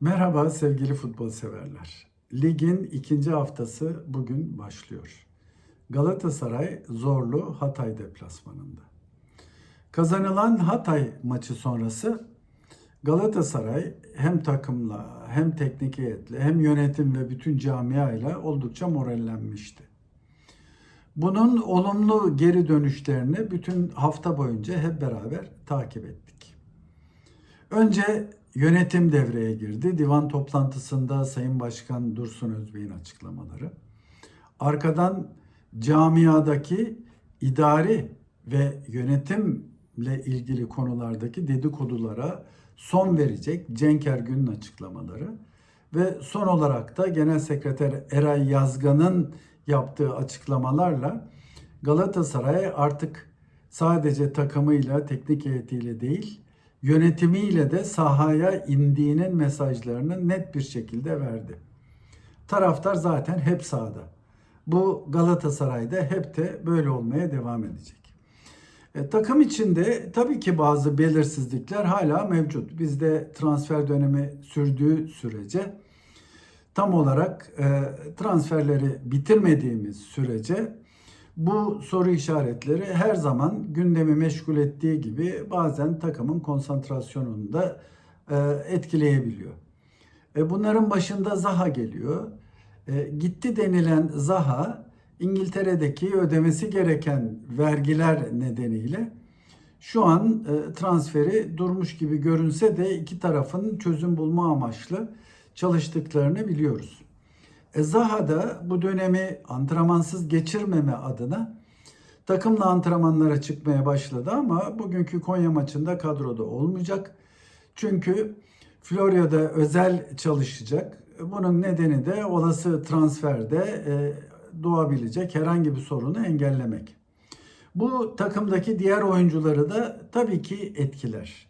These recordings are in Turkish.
Merhaba sevgili futbol severler. Ligin ikinci haftası bugün başlıyor. Galatasaray zorlu Hatay deplasmanında. Kazanılan Hatay maçı sonrası Galatasaray hem takımla hem teknik heyetle hem yönetim ve bütün camiayla oldukça morallenmişti. Bunun olumlu geri dönüşlerini bütün hafta boyunca hep beraber takip ettik. Önce yönetim devreye girdi. Divan toplantısında Sayın Başkan Dursun Özbey'in açıklamaları. Arkadan camiadaki idari ve yönetimle ilgili konulardaki dedikodulara son verecek Cenk Ergün'ün açıklamaları ve son olarak da Genel Sekreter Eray Yazgan'ın yaptığı açıklamalarla Galatasaray artık sadece takımıyla, teknik heyetiyle değil, yönetimiyle de sahaya indiğinin mesajlarını net bir şekilde verdi. Taraftar zaten hep sahada. Bu Galatasaray'da hep de böyle olmaya devam edecek. E, takım içinde tabii ki bazı belirsizlikler hala mevcut. Bizde transfer dönemi sürdüğü sürece tam olarak e, transferleri bitirmediğimiz sürece bu soru işaretleri her zaman gündemi meşgul ettiği gibi bazen takımın konsantrasyonunu da e, etkileyebiliyor. E, bunların başında Zaha geliyor. E, gitti denilen Zaha İngiltere'deki ödemesi gereken vergiler nedeniyle şu an transferi durmuş gibi görünse de iki tarafın çözüm bulma amaçlı çalıştıklarını biliyoruz. E, Zaha da bu dönemi antrenmansız geçirmeme adına takımla antrenmanlara çıkmaya başladı ama bugünkü Konya maçında kadroda olmayacak. Çünkü Florya'da özel çalışacak. Bunun nedeni de olası transferde e, doğabilecek herhangi bir sorunu engellemek. Bu takımdaki diğer oyuncuları da tabii ki etkiler.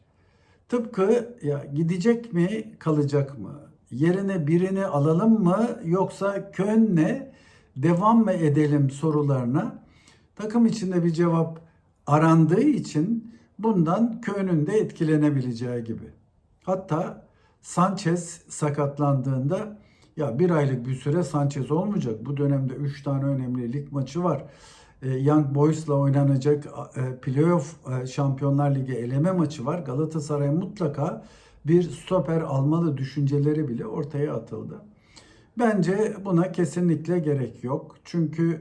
Tıpkı ya gidecek mi, kalacak mı? Yerine birini alalım mı yoksa Köln'le devam mı edelim sorularına takım içinde bir cevap arandığı için bundan Köln'ün de etkilenebileceği gibi. Hatta Sanchez sakatlandığında ya bir aylık bir süre Sanchez olmayacak. Bu dönemde 3 tane önemli lig maçı var. E, Young Boys'la oynanacak e, playoff e, Şampiyonlar Ligi eleme maçı var. Galatasaray mutlaka bir stoper almalı düşünceleri bile ortaya atıldı. Bence buna kesinlikle gerek yok. Çünkü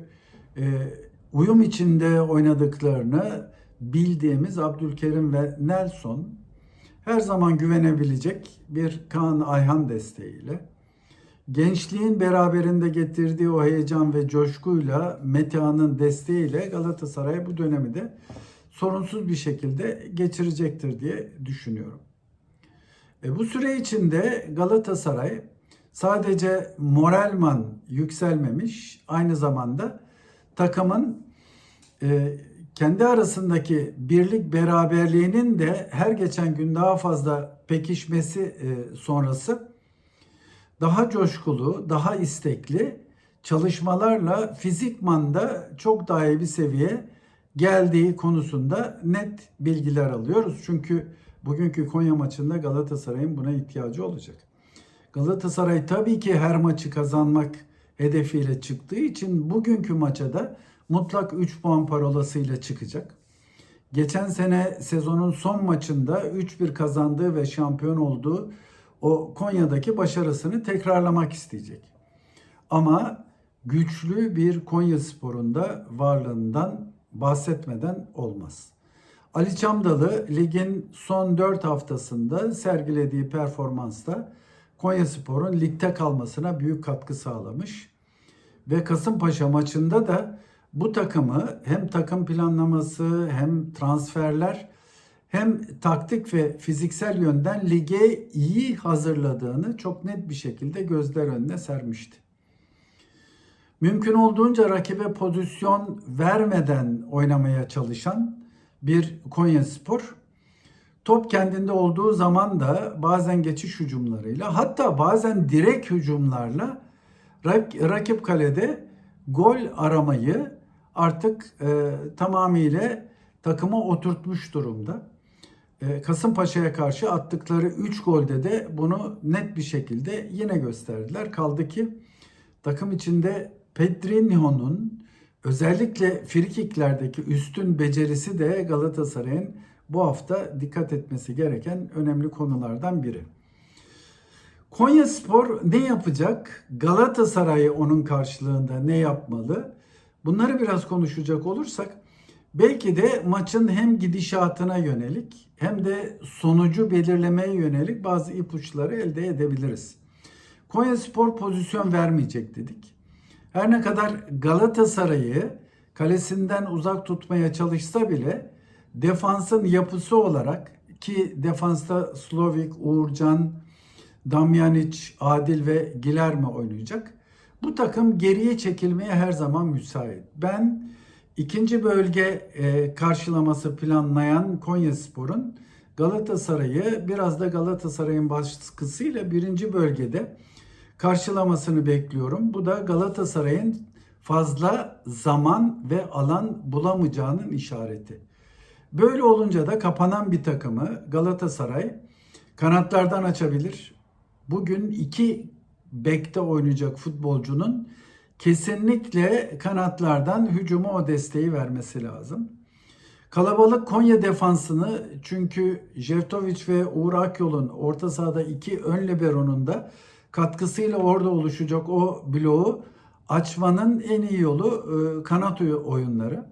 uyum içinde oynadıklarını bildiğimiz Abdülkerim ve Nelson her zaman güvenebilecek bir Kaan Ayhan desteğiyle gençliğin beraberinde getirdiği o heyecan ve coşkuyla Metehan'ın desteğiyle Galatasaray bu dönemi de sorunsuz bir şekilde geçirecektir diye düşünüyorum. E bu süre içinde Galatasaray sadece moralman yükselmemiş, aynı zamanda takımın e, kendi arasındaki birlik beraberliğinin de her geçen gün daha fazla pekişmesi e, sonrası daha coşkulu, daha istekli çalışmalarla fizikmanda çok daha iyi bir seviye geldiği konusunda net bilgiler alıyoruz. Çünkü bugünkü Konya maçında Galatasaray'ın buna ihtiyacı olacak. Galatasaray tabii ki her maçı kazanmak hedefiyle çıktığı için bugünkü maça da mutlak 3 puan parolasıyla çıkacak. Geçen sene sezonun son maçında 3-1 kazandığı ve şampiyon olduğu o Konya'daki başarısını tekrarlamak isteyecek. Ama güçlü bir Konya sporunda varlığından bahsetmeden olmaz. Ali Çamdalı ligin son 4 haftasında sergilediği performansta Konya Spor'un ligde kalmasına büyük katkı sağlamış. Ve Kasımpaşa maçında da bu takımı hem takım planlaması hem transferler hem taktik ve fiziksel yönden lige iyi hazırladığını çok net bir şekilde gözler önüne sermişti. Mümkün olduğunca rakibe pozisyon vermeden oynamaya çalışan bir Konya Spor. Top kendinde olduğu zaman da bazen geçiş hücumlarıyla hatta bazen direkt hücumlarla rakip kalede gol aramayı artık e, tamamıyla takıma oturtmuş durumda. E, Kasımpaşa'ya karşı attıkları 3 golde de bunu net bir şekilde yine gösterdiler. Kaldı ki takım içinde Pedrinho'nun özellikle frikiklerdeki üstün becerisi de Galatasaray'ın bu hafta dikkat etmesi gereken önemli konulardan biri. Konya Spor ne yapacak? Galatasaray onun karşılığında ne yapmalı? Bunları biraz konuşacak olursak belki de maçın hem gidişatına yönelik hem de sonucu belirlemeye yönelik bazı ipuçları elde edebiliriz. Konya Spor pozisyon vermeyecek dedik. Her ne kadar Galatasaray'ı kalesinden uzak tutmaya çalışsa bile defansın yapısı olarak ki defansta Slovik, Uğurcan, Damjanic, Adil ve Gilerme oynayacak. Bu takım geriye çekilmeye her zaman müsait. Ben ikinci bölge e, karşılaması planlayan Konyaspor'un Galatasaray'ı biraz da Galatasaray'ın baskısıyla birinci bölgede karşılamasını bekliyorum. Bu da Galatasaray'ın fazla zaman ve alan bulamayacağının işareti. Böyle olunca da kapanan bir takımı Galatasaray kanatlardan açabilir. Bugün iki bekte oynayacak futbolcunun kesinlikle kanatlardan hücuma o desteği vermesi lazım. Kalabalık Konya defansını çünkü Jevtovic ve Uğur Akyol'un orta sahada iki ön liberonun da katkısıyla orada oluşacak o bloğu açmanın en iyi yolu e, kanat oyunları.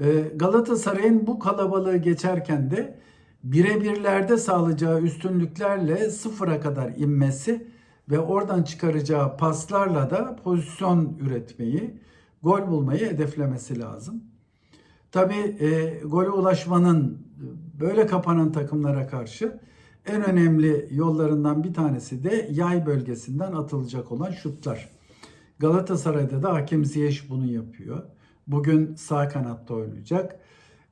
E, Galatasaray'ın bu kalabalığı geçerken de birebirlerde sağlayacağı üstünlüklerle sıfıra kadar inmesi ve oradan çıkaracağı paslarla da pozisyon üretmeyi, gol bulmayı hedeflemesi lazım. Tabii e, gole ulaşmanın böyle kapanan takımlara karşı en önemli yollarından bir tanesi de yay bölgesinden atılacak olan şutlar. Galatasaray'da da Hakem Ziyech bunu yapıyor. Bugün sağ kanatta oynayacak.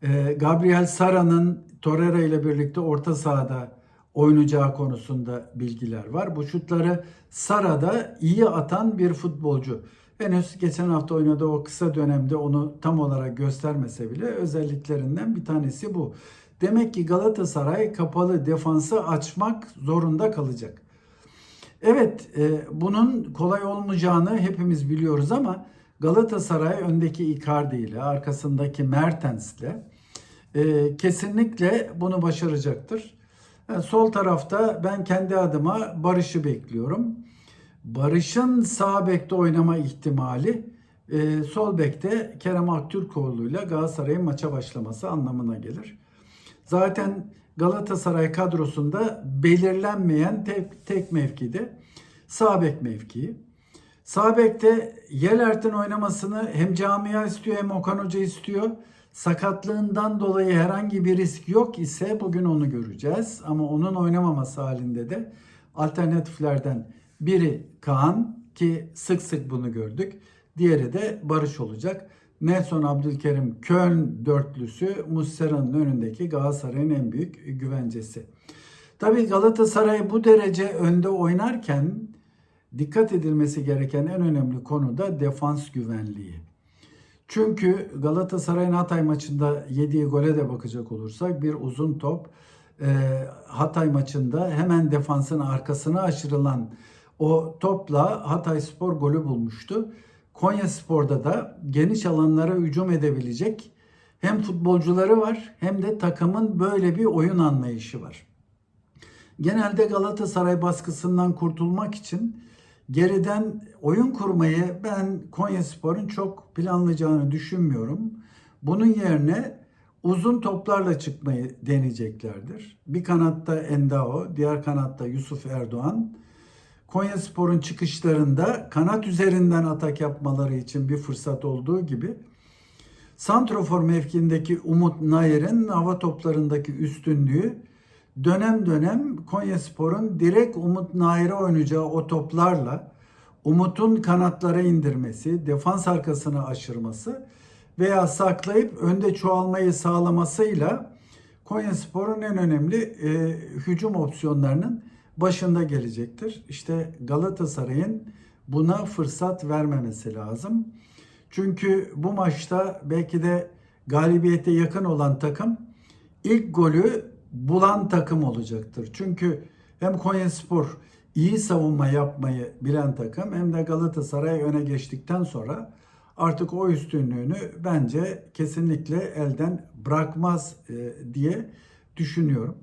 E, Gabriel Sara'nın Torreira ile birlikte orta sahada oynayacağı konusunda bilgiler var. Bu şutları Sara'da iyi atan bir futbolcu. Henüz geçen hafta oynadığı o kısa dönemde onu tam olarak göstermese bile özelliklerinden bir tanesi bu. Demek ki Galatasaray kapalı defansı açmak zorunda kalacak. Evet e, bunun kolay olmayacağını hepimiz biliyoruz ama Galatasaray öndeki Icardi ile arkasındaki Mertens ile e, kesinlikle bunu başaracaktır. Yani sol tarafta ben kendi adıma Barış'ı bekliyorum. Barış'ın sağ bekte oynama ihtimali e, sol bekte Kerem Aktürkoğlu ile Galatasaray'ın maça başlaması anlamına gelir. Zaten Galatasaray kadrosunda belirlenmeyen tek, tek mevkide sağ bek mevkii. Sağ bekte Yelert'in oynamasını hem camia istiyor hem Okan Hoca istiyor. Sakatlığından dolayı herhangi bir risk yok ise bugün onu göreceğiz. Ama onun oynamaması halinde de alternatiflerden biri Kaan ki sık sık bunu gördük. Diğeri de Barış olacak. Nelson Abdülkerim Köln dörtlüsü Muslera'nın önündeki Galatasaray'ın en büyük güvencesi. Tabii Galatasaray bu derece önde oynarken dikkat edilmesi gereken en önemli konu da defans güvenliği. Çünkü Galatasaray'ın Hatay maçında yediği gole de bakacak olursak bir uzun top e, Hatay maçında hemen defansın arkasına aşırılan o topla Hatay Spor golü bulmuştu. Konya Spor'da da geniş alanlara hücum edebilecek hem futbolcuları var hem de takımın böyle bir oyun anlayışı var. Genelde Galatasaray baskısından kurtulmak için geriden oyun kurmayı ben Konya Spor'un çok planlayacağını düşünmüyorum. Bunun yerine uzun toplarla çıkmayı deneyeceklerdir. Bir kanatta Endao, diğer kanatta Yusuf Erdoğan. Konya Spor'un çıkışlarında kanat üzerinden atak yapmaları için bir fırsat olduğu gibi Santrofor mevkindeki Umut Nayer'in hava toplarındaki üstünlüğü dönem dönem Konya Spor'un direkt Umut Nayir'e oynayacağı o toplarla Umut'un kanatlara indirmesi, defans arkasına aşırması veya saklayıp önde çoğalmayı sağlamasıyla Konya Spor'un en önemli e, hücum opsiyonlarının başında gelecektir. İşte Galatasaray'ın buna fırsat vermemesi lazım. Çünkü bu maçta belki de galibiyete yakın olan takım ilk golü bulan takım olacaktır. Çünkü hem Konyaspor iyi savunma yapmayı bilen takım hem de Galatasaray öne geçtikten sonra artık o üstünlüğünü bence kesinlikle elden bırakmaz e, diye düşünüyorum.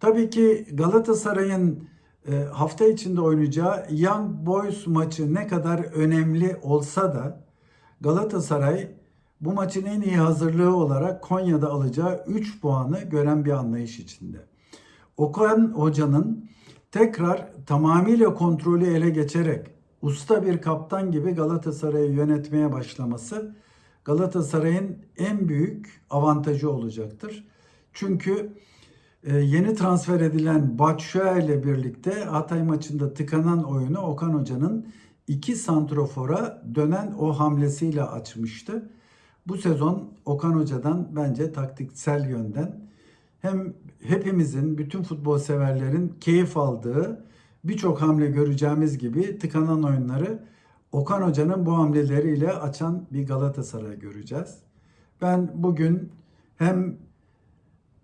Tabii ki Galatasaray'ın e, hafta içinde oynayacağı Young Boys maçı ne kadar önemli olsa da Galatasaray bu maçın en iyi hazırlığı olarak Konya'da alacağı 3 puanı gören bir anlayış içinde. Okan Hoca'nın tekrar tamamıyla kontrolü ele geçerek usta bir kaptan gibi Galatasaray'ı yönetmeye başlaması Galatasaray'ın en büyük avantajı olacaktır. Çünkü e, yeni transfer edilen Batshuayi ile birlikte Hatay maçında tıkanan oyunu Okan Hoca'nın iki santrofora dönen o hamlesiyle açmıştı. Bu sezon Okan Hoca'dan bence taktiksel yönden hem hepimizin, bütün futbol severlerin keyif aldığı birçok hamle göreceğimiz gibi tıkanan oyunları Okan Hoca'nın bu hamleleriyle açan bir Galatasaray göreceğiz. Ben bugün hem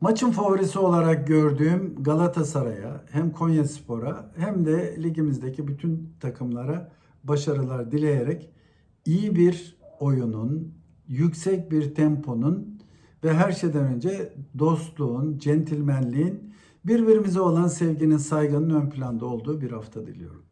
maçın favorisi olarak gördüğüm Galatasaray'a hem Konyaspor'a hem de ligimizdeki bütün takımlara başarılar dileyerek iyi bir oyunun, yüksek bir temponun ve her şeyden önce dostluğun, centilmenliğin, birbirimize olan sevginin, saygının ön planda olduğu bir hafta diliyorum.